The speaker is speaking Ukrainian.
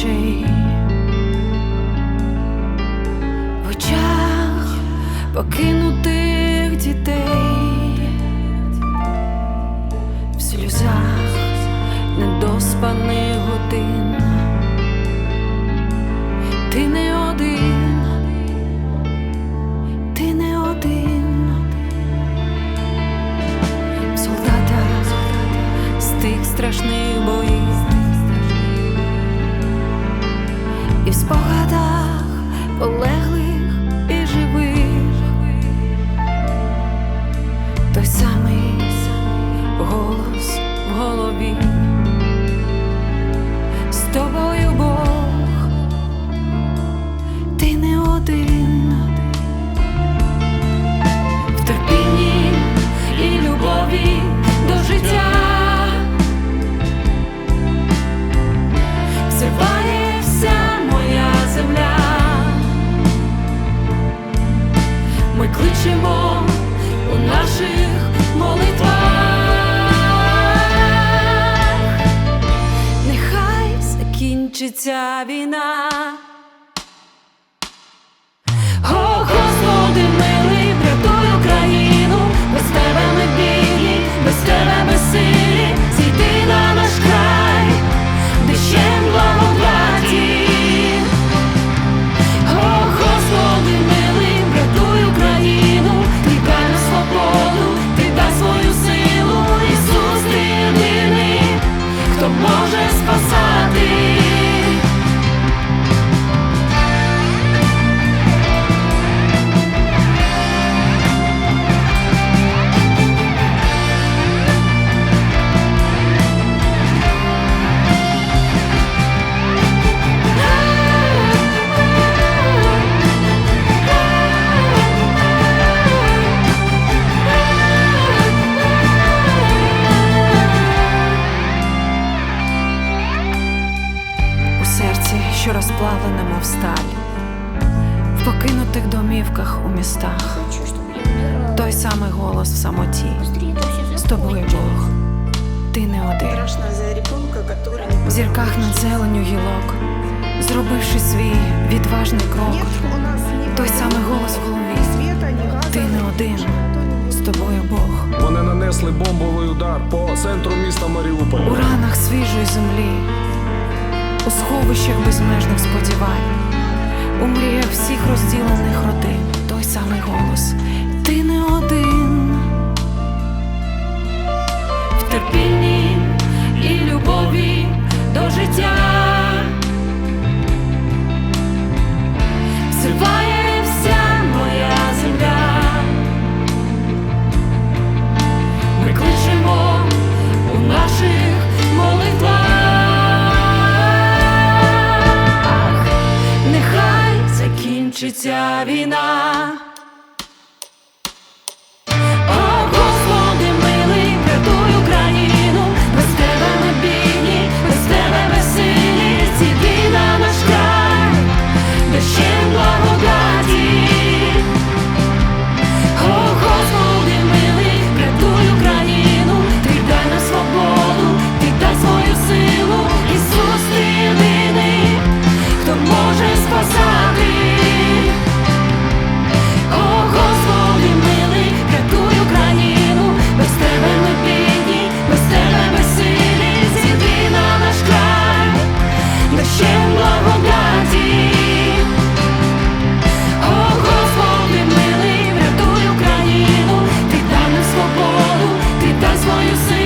очей, в очах покинутих дітей, в сльозах недоспаних годин. Ти не один, ти не один, в солдатах з тих страшних боїв, спогадах полеглих Кличемо у наших молитвах. Нехай закінчиться війна. розплавлене, мов сталь, в покинутих домівках у містах, Хочу, чтобы я умирала. той самий голос в самоті. Быстрее это все З тобою Бог, ти не один. Страшно за ребенка, который не В зірках над зеленю гілок, зробивши свій відважний крок, Нет у нас ни той самий голос в голові. света, ни газа. Ти не один, з тобою Бог. Вони нанесли бомбовий удар по центру міста У Маріуполь. ранах свіжої землі, у сховищах безмежних сподівань, у мріях всіх розділених родин, той самий голос. Ти не один. Закінчиться війна. Ти дай